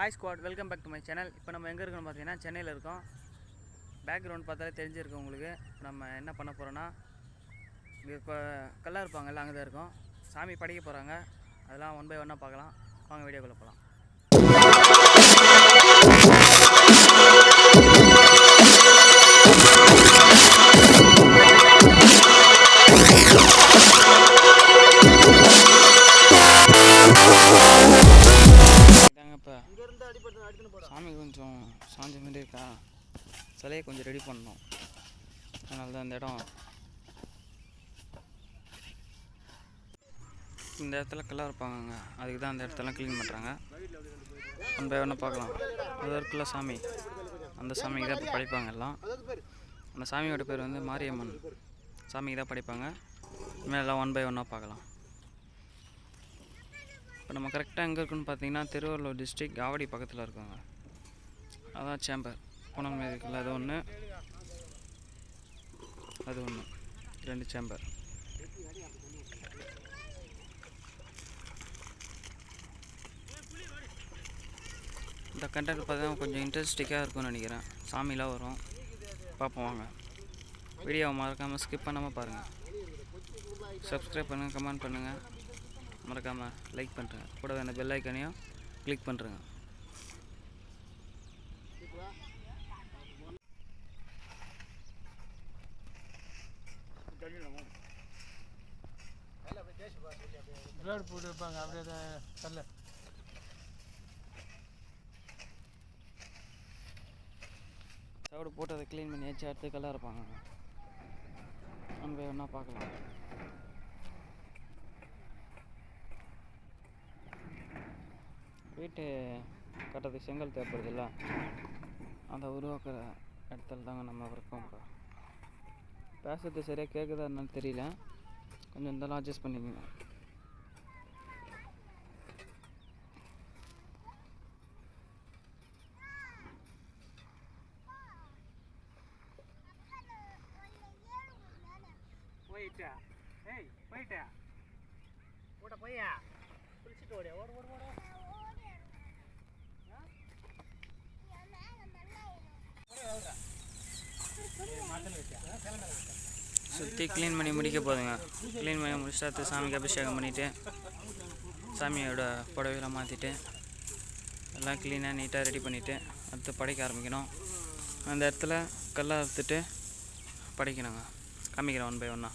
Hi squad welcome back to my channel இப்போ நம்ம எங்கே இருக்கோம்னு பார்த்தீங்கன்னா சென்னையில் இருக்கோம். பேக்ரவுண்ட் பார்த்தாலே தெரிஞ்சிருக்கும் உங்களுக்கு. இப்போ நம்ம என்ன பண்ண போகிறோன்னா இங்கே இப்போ கல்லாக இருப்பாங்கல்ல அங்கே தான் இருக்கோம். சாமி படைக்க போகிறாங்க அதெல்லாம் ஒன் பை ஒன்னாக பார்க்கலாம். வாங்க வீடியோக்குள்ளே போகலாம் Oh, சாமி கொஞ்சம் சாஞ்ச மாதிரி இருக்கா? சிலையை கொஞ்சம் ரெடி பண்ணோம் அதனால தான் இந்த இடம். இந்த இடத்துல கல்லாக இருப்பாங்க அதுக்கு தான் அந்த இடத்தெல்லாம் க்ளீன் பண்ணுறாங்க ஒன் பை ஒன்று பார்க்கலாம். அது இருக்குல்ல சாமி. அந்த சாமிக்கு தான் இப்போ படைப்பாங்க எல்லாம். அந்த சாமியோட பேர் வந்து மாரியம்மன். சாமிக்கு தான் படைப்பாங்க. இனிமேல் எல்லாம் ஒன் பை ஒன்னாக பார்க்கலாம். இப்போ நம்ம கரெக்டாக எங்கே இருக்குன்னு பார்த்தீங்கன்னா திருவள்ளூர் டிஸ்ட்ரிக்ட் ஆவடி பக்கத்தில் இருக்கோங்க. அதான் சேம்பர் பூனமே இருக்குல்ல அது ஒன்று அது ஒன்று ரெண்டு சேம்பர் இந்த கண்டென்ட் பார்த்தீங்கன்னா கொஞ்சம் இன்ட்ரெஸ்டிக்காக இருக்கும்னு நினைக்கிறேன். சாமிலாம் வரும். பார்ப்போம் வாங்க. வீடியோவை மறக்காமல் ஸ்கிப் பண்ணாமல் பாருங்கள் சப்ஸ்கிரைப் பண்ணுங்கள் கமெண்ட் பண்ணுங்கள் மறக்காமல் லைக் பண்ணுறேங்க கூட அந்த பெல் ஐக்கனையும் கிளிக் பண்ணுறேங்க பிளேட் போட்டு வைப்பாங்க. அப்படியே அதை கல்ல. சவுடு போட்டு அதை க்ளீன் பண்ணி வச்சு அடுத்து கல்லாக இருப்பாங்க நம்ம ஒன்றா பார்க்கலாம். வீட்டு கட்டுறதுக்கு செங்கல் தேவைப்படுதுல்ல அதை உருவாக்குற இடத்துல தாங்க நம்ம இருக்கோம் இப்போ. பேசுறது சரியாக கேட்குதா என்னன்னு தெரியல. கொஞ்சம் இருந்தாலும் அட்ஜஸ்ட் பண்ணிக்கோங்க. போயிட்டா? ஏய் போயிட்டா? ஓட போயா குளிச்சுட்டு ஓடியா ஓடு ஓடு ஓடு. சுற்றி க்ளீன் பண்ணி முடிக்க போதுங்க. க்ளீன் பண்ணி முடிச்சுட்டு அடுத்து சாமிக்கு அபிஷேகம் பண்ணிவிட்டு சாமியோட புடவையெல்லாம் மாற்றிட்டு எல்லாம் க்ளீனாக நீட்டாக ரெடி பண்ணிவிட்டு அடுத்து படைக்க ஆரம்பிக்கணும். அந்த இடத்துல கல்லை அறுத்துட்டு படைக்கணுங்க. காமிக்கிறேன் ஒன் பை ஒன்றா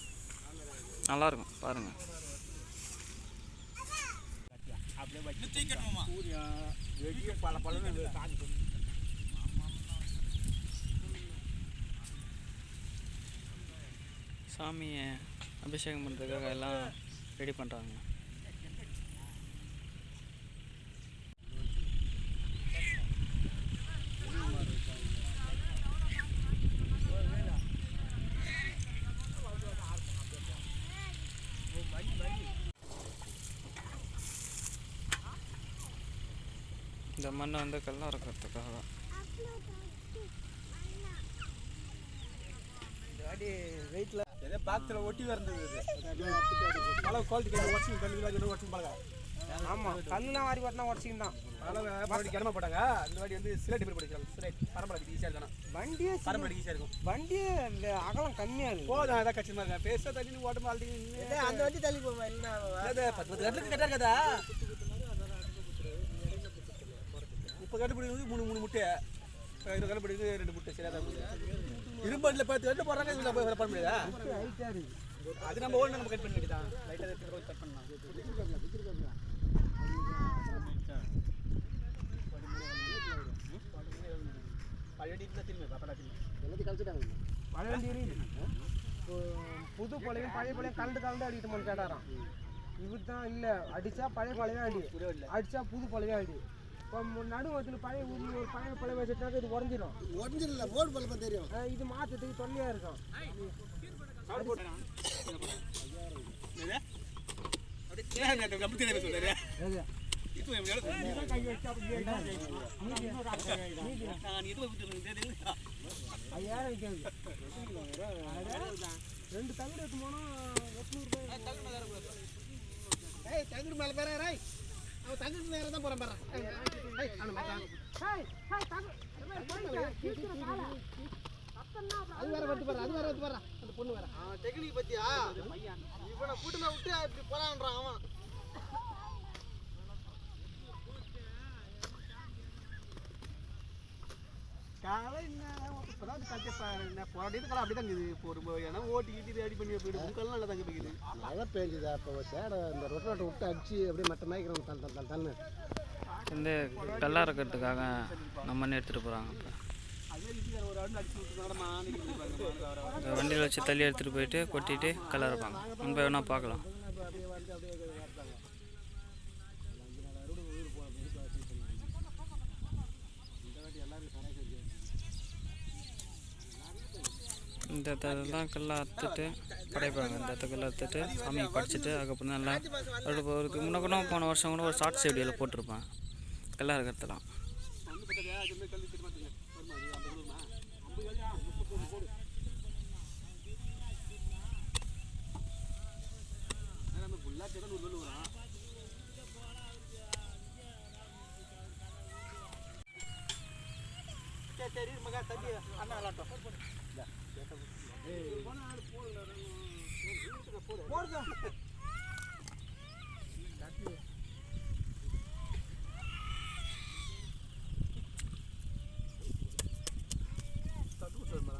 நல்லாயிருக்கும் பாருங்கள் வெடிய பல சாமியை அபிஷேகம் பண்ணுறதுக்காக எல்லாம் ரெடி பண்ணுறாங்க இந்த மண் வந்து கல்லா இருக்கிறதுக்காக அடி வெயிட்ல. ஏதோ பாக்ஸ்ல ஒட்டி பல குவாலிட்டி கை ஒட்டி கல்லு ஒட்டி பழக? ஆமா கல்லுலாம் வாரி போட்டா உடச்சிங்க தான். அதனால மறுபடி கிளம்ப போட்டாங்க இந்த வாட்டி வந்து சிலேட் பேர் படிக்கிறாங்க சிலேட் பரம்பரை ஈஸியாக வண்டியே பரம்பரை ஈஸியாக இருக்கும். வண்டியே இந்த அகலம் கம்மியா இருக்கு. போதும் அதான் கட்சி மாதிரி பேச தண்ணி ஓட்ட மாட்டீங்க அந்த வண்டி தள்ளி போவேன் பத்து பத்து கட்டுக்கு கட்டா இருக்கதா முப்பது கட்டு பிடிக்கிறது மூணு மூணு முட்டை. இருபது கட்டு பிடிக்கிறது ரெண்டு முட்டை. சரியா தான் இரும்பட்டில் பத்து கட்டு போடுறாங்க இதில் போய் பண்ண முடியாதா? அது நம்ம ஓடு நம்ம கட் பண்ண வேண்டியதான் லைட்டாக கட் பண்ணலாம். பழைய தான் திரும்பி பாப்பா திரும்பி. பழைய வண்டி இருக்கு இப்போ புது பழையும் பழைய பழையும் கலந்து கலந்து அடிக்கணும்னு கேட்டாராம். இவர் தான் இல்லை அடிச்சா பழைய பழைய அடி அடிச்சா புது பழைய அடி இப்போ நடுவத்தில் பழைய ஊதி ஒரு பழைய பழைய வச்சுட்டாக்க இது உடஞ்சிடும் ஒரிஜினல் போர்டு பழப்பம் தெரியும். இது மாற்றத்துக்கு தொல்லையாக இருக்கும். ரெண்டு தகுடு எடுத்து போனால் எட்நூறுபாய் ஏய் தங்குடு மேல பேரா ராய் அவன் தங்குடு நேரம் தான் போறான் பாரு. அது வேற வந்து பாரு அது வேற வந்து பாரு. அந்த பொண்ணு வேற. அவன் டெக்னிக் பத்தியா? இவனை கூட்டு நான் விட்டு இப்படி போறான்றான் அவன். காலை என்ன இப்போதான் கட்டி போராட்டிட்டு காலம் அப்படி தான் இருக்குது. இப்போ ஒரு ஏன்னா ஓட்டி கீட்டி ரெடி பண்ணி போயிடு. முக்கெல்லாம் நல்லா தங்க போய்க்குது. மழை பெஞ்சுதா இப்போ சேடை இந்த ரொட்ட ரொட்டை விட்டு அடிச்சு அப்படியே மட்ட மேய்க்கிறோம் தன் தன் தன் தன்னு. இந்த கல்லா இருக்கிறதுக்காக நம்ம எடுத்துகிட்டு போகிறாங்க இப்போ வண்டியில் வச்சு தள்ளி எடுத்துகிட்டு போயிட்டு கொட்டிட்டு கல்லா இருப்பாங்க. முன்பே வேணால் பார்க்கலாம் அப்படியே வந்து அப்படியே வரட்டாங்க இந்த இதெல்லாம் கல்லாக அறுத்துட்டு படைப்பாங்க. இந்த இடத்த அறுத்துட்டு சாமியை படிச்சுட்டு அதுக்கப்புறம் நல்லா எல்லாம் ஒரு முன்ன கூட போன வருஷம் கூட ஒரு ஷார்ட்ஸ் வீடியோவில் போட்டிருப்பேன். கல்லாக இருக்கிறதெல்லாம் வந்து பார்த்தா அது மாதிரி கல்வி திரும்ப வருமா அது ஐம்பது ரூபா ஐம்பது வேலையா முப்பது போடு நம்ம ஃபுல்லாக தேவை நூறு வேலை வரும் சரி மகா தம்பி அண்ணா விளாட்டம் போடுங்க விட்டு வரமா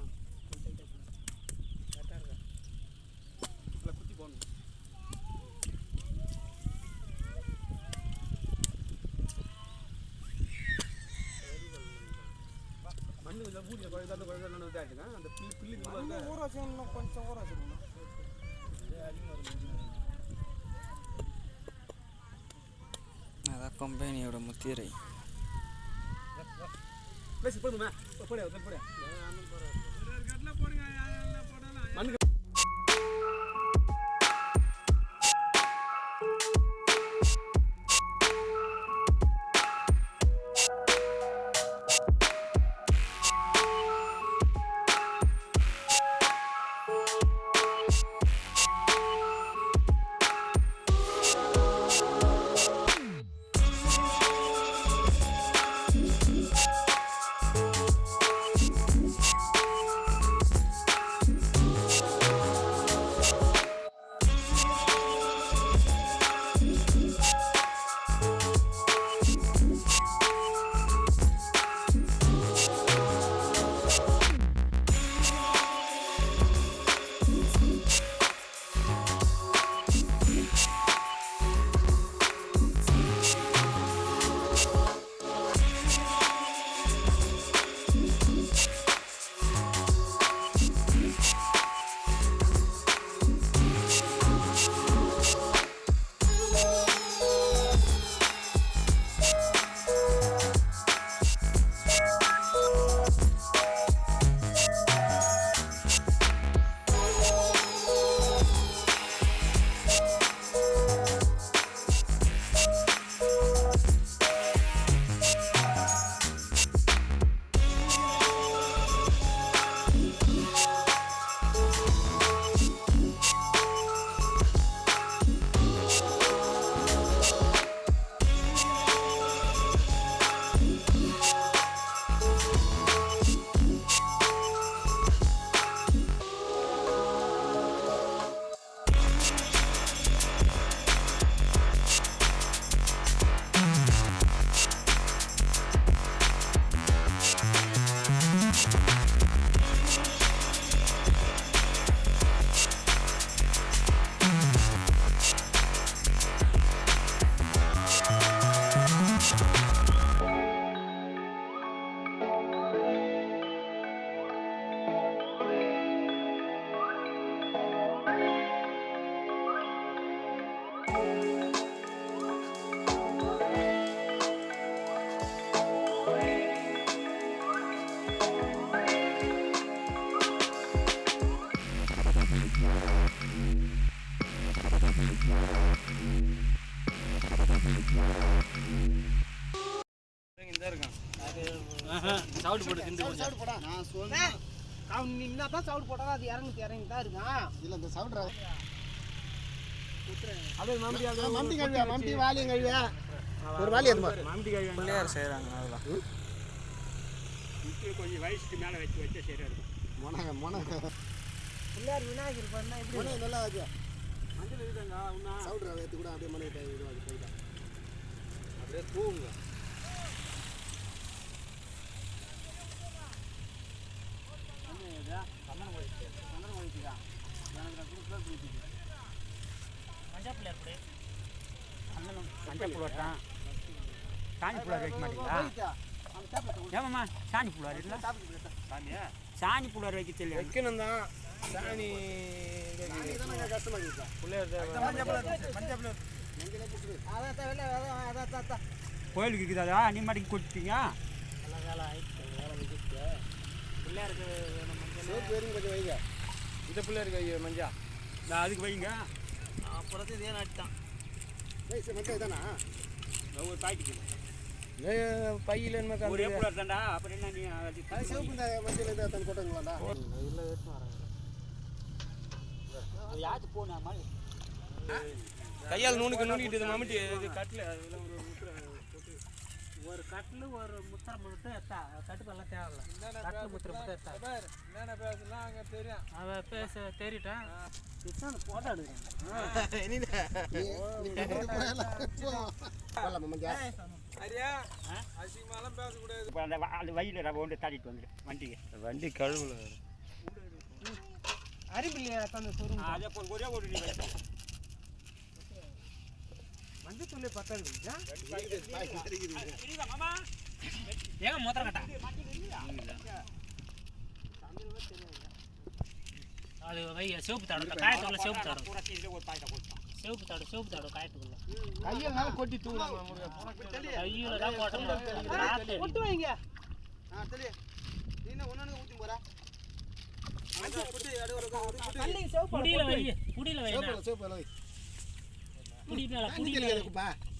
குத்தி போகணும் மண்ணு கொஞ்சம் பூஜை அந்த குழந்தை இதாக இருக்குங்க அந்த பில்லு பில்லு ஊற வச்சுக்கணும் கொஞ்சம் ஊற வச்சுக்கணும் அதான் கம்பெனியோட முத்திரை பேசி போடுமா போடியா போடியா மண்ணுக்கு சவுடு போடா. நான் சொன்னேன் அவன் நின்னா தான் சவுடு போட்டால் அது இறங்கி இறங்கி தான் இருக்கான் இல்ல இந்த சவுடு அப்படியே மறுபடியும் மம்பி கழுவியா? மம்பி வாலியம் கழுவியா? ஒரு வாலி எதுமா? பிள்ளையார் செய்கிறாங்க அதெல்லாம். மொன மொன பிள்ளையார் விநாயகர் பண்ணா எப்படி மொன நல்லா ஆச்சு மஞ்சள் இருக்குதாங்க சவுட்ரு அதை எடுத்து கூட அப்படியே மனை இதுவாக போயிட்டா அப்படியே தூங்க மஞ்சள் சாணி புழுவார் வைக்க மாட்டீங்களா ஏமாம்மா சாணி புழுவார் இல்லை சாணி புழுவார் வைக்க சொல்லி வைக்கணும் தான் சாணி கஷ்டமாக இருக்கா கோயிலுக்கு இருக்குதா நீ மாட்டிக்கு கொடுத்தீங்க சோப்பு வெறும் கொஞ்சம் வைங்க. இந்த பிள்ளையாருக்கு ஐயோ மஞ்சா. நான் அதுக்கு வைங்க. அப்புறத்து இதே ஏய் சரி மஞ்சள் தானா ஒரு பாக்கெட்டு பையில என்ன ஒரே புழுவார் தாண்டா அப்புறம் என்ன நீ சிவப்பு மஞ்சள் இதை தன் கொட்டுங்களாண்டா யாருக்கு போனா மாதிரி? கையால் நூனுக்கு நூனிக்கிட்டு இது மம்மிட்டி இது கட்டில் அதெல்லாம் ஒரு ஒரு கட்டில் ஒரு முத்திரம் மட்டும் எத்தா கட்டுப்பெல்லாம் தேவையில்ல. கட்டில் முத்திரம் மட்டும் எத்தா என்னென்ன பேசலாம் அங்கே தெரியும். அவன் பேச தேறிட்டான் போட்டோ எடுக்கிறேன். வழியில் ரவை ஒன்று தாட்டிட்டு வந்துடு வண்டிக்கு வண்டி கழுவுல அரிபிள்ளையா தந்து சொருங்க அதே போல் ஒரே ஒரு நீ வைப்போம் மஞ்சள் தூளே பத்தாது மாமா ஏங்க மொத்தம் கட்டா அது வை சிவப்பு தாடு இந்த காயத்துக்குள்ள சிவப்பு தாடு ஒரு பாய்ட்ட சிவப்பு தாடு சிவப்பு தாடு. காயத்துக்குள்ள. கையெல்லாம் கொட்டி தூங்கலாம் கையில தான் போட்டோம். கொட்டு வைங்க. ஆ தெளி நீ என்ன ஒன்று ஊற்றி போகிறா தள்ளி சிவப்பு குடியில வை குடியில வை.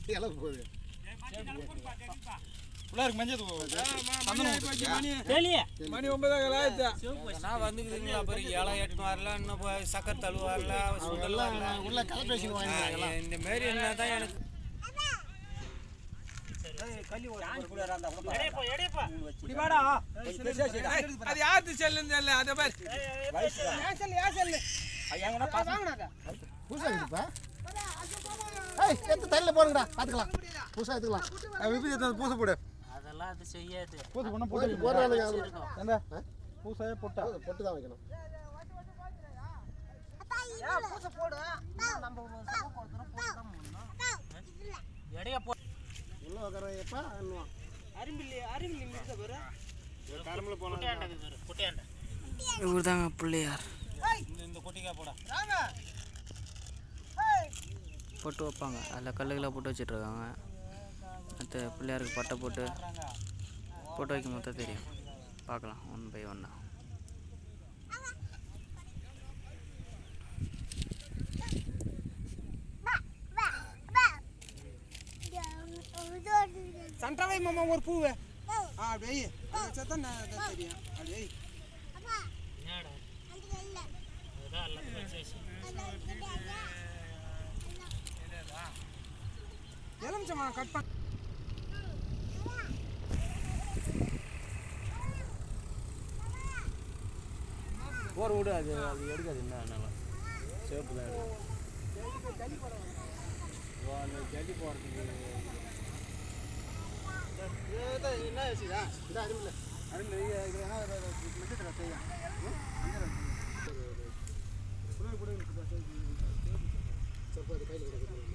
எல்லாம் போகுது மஞ்சள் தெளிய மணி ஒன்பதாக ஆயிடுச்சா நான் வந்துக்குதுங்களா அப்புறம் இலை எட்டுன்னு வரல இன்னும் போய் சக்கரை தழு வரல உள்ள இந்த மாரி என்ன தான் எனக்கு அது யாரு செல்லுன்னு தெரியல அதை பாரு சொல்லு ஏன் சொல்லு வாங்கினாக்கா புதுசாக இருக்குப்பா ஏய் எடுத்து தண்ணியில் போடுங்கடா. பார்த்துக்கலாம். புதுசாக எடுத்துக்கலாம். விபத்து பூசை போடு. அதெல்லாம் அது செய்யாது. பூசை பண்ண போட்டு போடுறாங்க ஏண்டா? பூசாயே போட்டா. பொட்டு தான் வைக்கணும். எடைய போ உள்ள உட்கார எப்பா என்னுவான் அரும்பில்லி அரும்பில்லி மிச்ச பேரு. குட்டையாண்ட இருக்குது குட்டையாண்ட. இவர் தாங்க பிள்ளையார் இந்த கொட்டிக்கா போடா. பொட்டு வைப்பாங்க. அதில் கல்லுகளை போட்டு வச்சிட்ருக்காங்க. மற்ற பிள்ளையாருக்கு பட்டை போட்டு போட்டு வைக்கும் மொத்தம் தெரியும். பார்க்கலாம். ஒன் பை ஒன்னா சன்றாவை மாமா ஒரு பூவு. ஆ அப்படியே அது வச்சா தான் நான் அது தெரியும். அப்படியே எலுமிச்சம்மா கட் பண்ண போர் விடு அது அது எடுக்காது என்ன நல்லா சேப்பு தான் அந்த ஜல்லி போகிறதுக்கு என்ன ஆச்சுதா இதான் அருமில்லை அருமில்லை இது என்ன மெட்டத்தில் செய்யும் குடுங்க சப்போ அது கையில் கிடைக்கிறது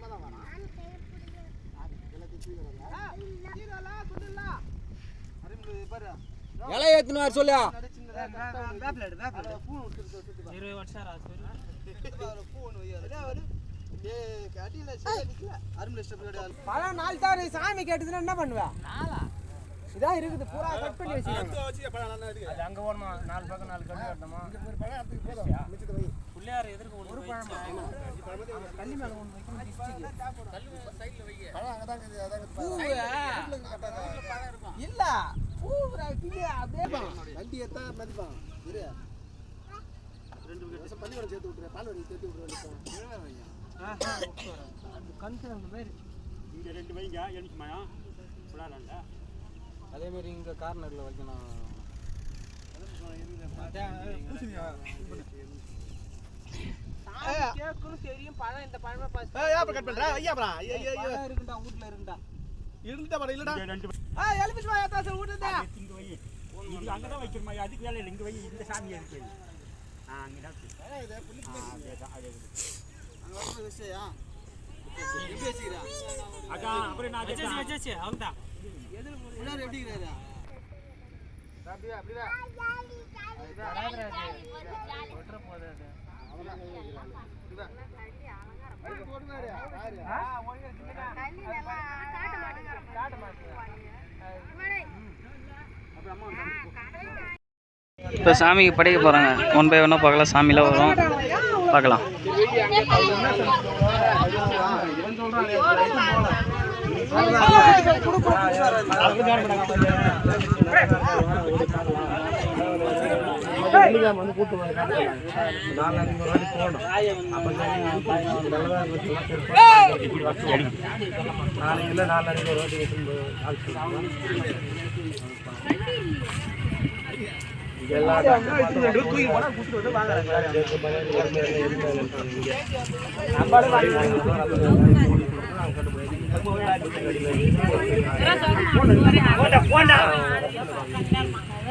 இலை வர சொல்லியா? இருபது வருஷம் பல நாள் தான் சாமி கேட்டதுன்னா என்ன பண்ணுவ? இதான் இருக்குது பூரா கட் பண்ணி வச்சுருக்காங்க அங்க வச்சு பழம் நல்லா இருக்கு. அது அங்கே ஓடணும் நாலு பக்கம் நாலு கல் கட்டணுமா? பிள்ளையார் எதிர்க்க ஒரு பழம்? கள்ளி மேலே ஒன்று வைக்கணும் இல்ல. வண்டி எடுத்தா மதிப்பான் ரெண்டு வருஷம் பள்ளிக்கூடம் சேர்த்து விட்டுரு. பால் வண்டி சேர்த்து விட்டுரு கண் அந்த மாதிரி. இங்கே ரெண்டு வைங்க. எனக்கு மயம் விளாட்லாண்டா அதே மாதிரி இங்கே கார்னரில் வைக்கணும் கேட்கணும் தெரியும். பழம் இந்த பழமே பாஸ் ஏய் அப்ப கட் பண்றா? ஐயா அப்புறம் ஐயா ஐயா ஐயா பழம் இருக்குண்டா வீட்ல இருக்குண்டா. இருந்துட்டா படம் இல்லடா. ஆ எலுமிச்சு வாயா தாசல் விட்டுதா இங்கே வை. இது அங்கே தான் வைக்கிறமா அதுக்கு வேலை இல்லை இங்கே வை இந்த சாமி இருக்கு. ஆ அங்கே தான் இருக்கு. ஆ அதே தான் அதே. அங்கே வரணும் விஷயா அதான் அப்புறம் நான் முன்னாடி எப்படி இருக்கிறாரு? அப்படியே அப்படியே? இப்போ சாமிக்கு படைக்க போகிறாங்க. ஒன் பை ஒன்னாக பார்க்கலாம். சாமியில் வரும். பார்க்கலாம். வந்து கூட்டு நாளைக்கு நாளைக்கு ஒரு வாட்டி எல்லா போண்டா போண்டா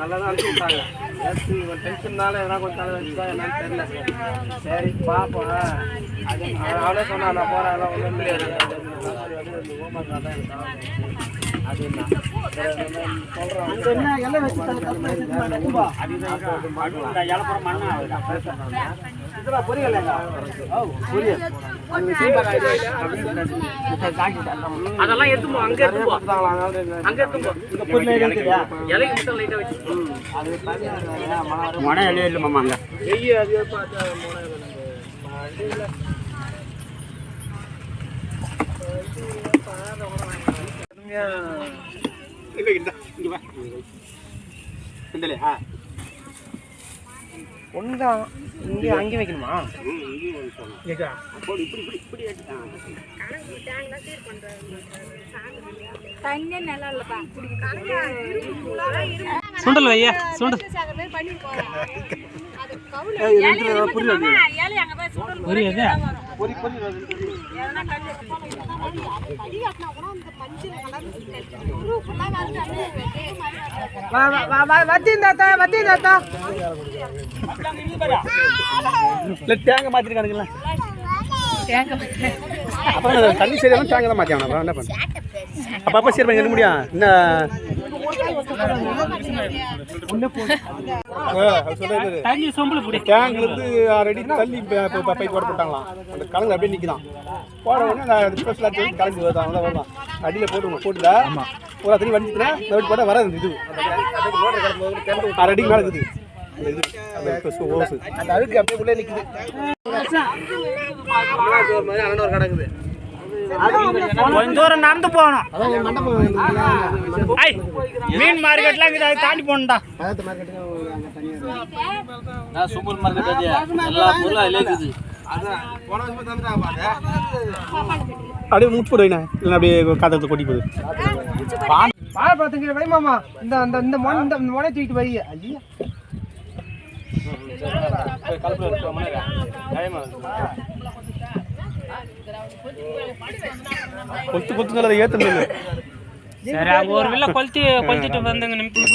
நல்லா தான் அனுப்பிச்சு விட்டாங்க. நேற்று இவன் டென்ஷன்னால எதனா கொஞ்சம் தலை வச்சுதான் என்னன்னு தெரியல. சரி பார்ப்போம் அது அவனே சொன்னா நான் அதெல்லாம் ஒன்றும் முடியாது. அது என்ன சொல்கிறேன் வச்சு இலப்புறம் மண்ணா அதெல்லாம் எடுத்துப்போ அங்க எடுத்துப்போ. அங்க எடுத்துப்போ. இலைக்கு மட்டும் லைட்டா வச்சு. மன இலையே இல்லை மாமா அங்கே. வெய்ய அது பார்த்து இங்க இங்க இங்க வா. இந்தலே ஆ ஒன்றுதான் இங்கே அங்கே வைக்கணுமா? கேக்கா. சுண்டல் வையா? சுண்டல். தேங்காய் மாத்திருக்கானுங்களா. அப்புறம் தண்ணி சரியான தேங்காய் தான் மாத்தியாவணும் அப்புறம் என்ன பண்ண? அப்ப அப்ப சரி பண்ணி என்ன? முடியும் என்ன தண்ணி சொம்புல பிடி. டேங்க்ல இருந்து ஆறு அடி தள்ளி பைப் போட போட்டாங்களாம். அந்த கலங்க அப்படியே நிற்கிதான் போட உடனே நான் ஸ்பெஷல் ஆச்சு கலந்து வருது அவங்க தான் வருவான் அடியில் போட்டுருணும் போட்டுல ஒரு தண்ணி வண்டிச்சுனா இந்த போட்டால் வராது இது. ஆறு அடிக்கு மேலே இருக்குது. இது. அந்த ஓசு. அந்த அழுக்கு அப்படியே உள்ளே நிற்குது ஒரு மாதிரி அண்ணன் ஒரு கிடக்குது. கொஞ்ச தூரம் நடந்து போகணும். மீன் மார்க்கெட்லாம் அதை தாண்டி போகணும்டா. சூப்பர் மார்க்கெட் எல்லா பொருளும் அதில் இருக்குது. அப்படியே மூச்சு போடுவேண்ணே இல்லை அப்படியே காத்தத்தை கொட்டி போகுது வாழைப்பழத்துக்கு வை மாமா. இந்த அந்த இந்த மொனை இந்த மொனை தூக்கிட்டு வை. ஐயா. கொத்து கொத்து அதை ஏற்றணும் சரி அது ஒரு வில்ல கொளுத்தி கொளுத்திட்டு வந்துங்க நிமிஷம்.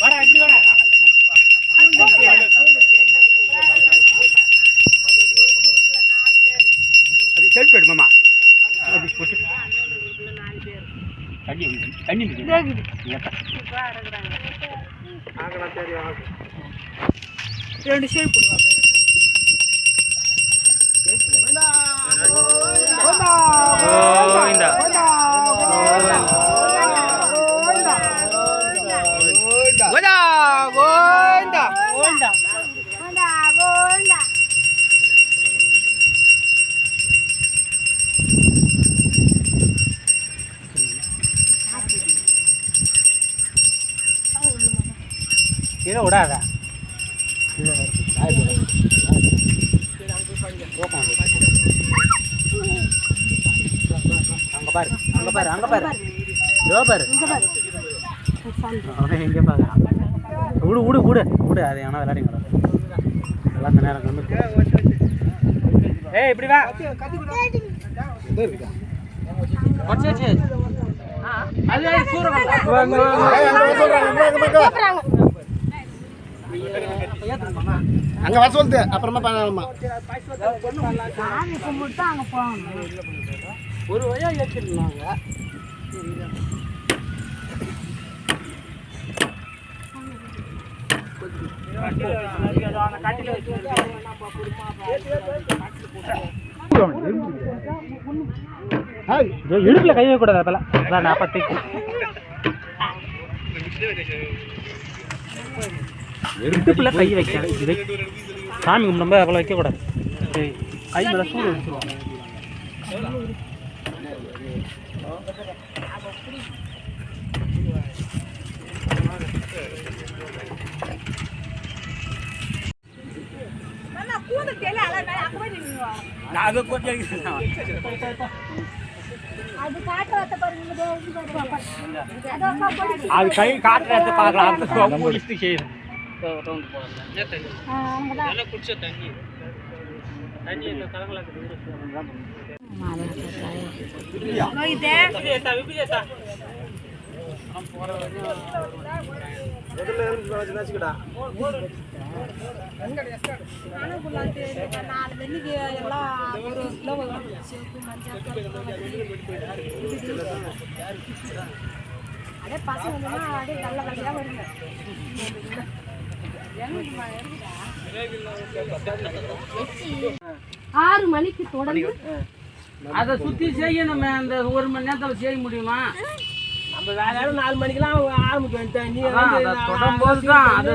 வாடா இப்படி வாடா அது செல்ஃபி போயிடு மாமா தண்ணி வந்து தண்ணி ரெண்டு ஷேர் போடுவாங்க. கீழே விடாதா. அங்க பாரு அங்க பாரு அங்க பாரு. இதோ பாரு. அவன் எங்கே பார்க்குறான் விடு விடு விடு விடு. அது ஏன்னா விளையாடிங்க எல்லாம் அந்த நேரம் வந்து ஏய் இப்படி வா. அது அங்க வர சொல்லுது அப்புறமா பண்ணலாமா? சாமி கும்பிட்டு அங்கே போகணும் ஒரு வழியா ஏற்றிருந்தாங்க இடுப்புல கை வைக்கக்கூடாது அப்பெல்லாம். அதான் அப்பத்தைக்கு இடுப்புல கை வைக்காது இது. சாமி கும்பிடும்போது அப்பெல்லாம் வைக்கக்கூடாது கை மேல சூடு நான் அதை கொஞ்சம் அது காட்டு வத்த பாருங்க போடுச்சு அது கை காட்டுறத பார்க்கலாம் அது முடிச்சுட்டு செய்யுது நாலு வெள்ளிக்கு எல்லாம் ஒரு கிலோ வரும் சேப்பு மஞ்சள் அப்படியே பசங்க அப்படியே நல்ல வழியாக வருங்க ஆறு மணிக்கு தொடங்கி அதை சுத்தி செய்யணுமே அந்த ஒரு மணி நேரத்துல செய்ய முடியுமா? நம்ம வேலை நாலு மணிக்கெல்லாம் ஆரம்பிக்க வேண்டிய நீ அது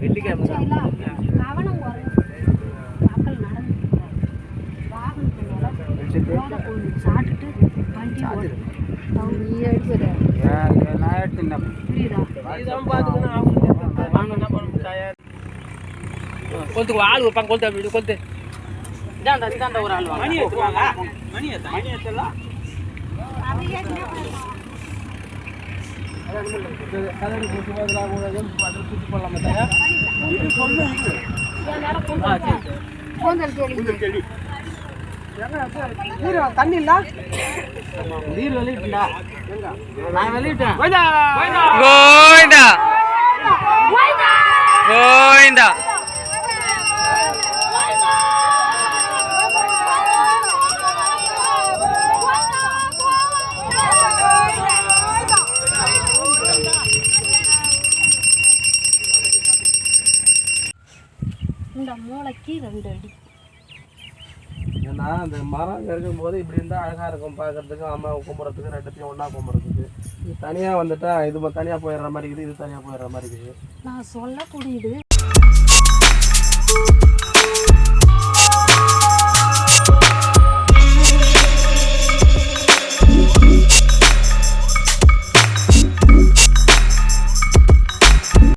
வெள்ளிக்கிழமை கவனம் மக்கள் நடந்து வாகனத்தினால சாப்பிட்டுட்டு வண்டி ஓடும் அவங்க நீ எடுக்கிற நான் எடுத்துட்டேன் ஆள் ஒரு கொளுத்து அப்படி கொளுத்து இதாண்டா இதாண்டா ஒரு ஆள் மணி எடுத்துவாங்க மணி எடுத்து மணி எடுத்துலாம் கூந்தல் கேள்வி தண்ணி இல்ல? நீர் வெளியிட்டா நான் வெளியிட்டேன் கோவிந்தா கோவிந்தா இந்த மூளைக்கு ரெண்டு அடி ஏன்னா அந்த மரம் இருக்கும்போது இப்படி இருந்தால் அழகாக இருக்கும் பார்க்கறதுக்கு அம்மா கும்பிட்றதுக்கு ரெண்டுத்தையும் ஒன்றா கும்பிட்றதுக்கு. இது தனியாக வந்துட்டா இது தனியாக போயிடுற மாதிரி இருக்குது இது தனியாக போயிடுற மாதிரி இருக்குது. நான் சொல்லக்கூடியது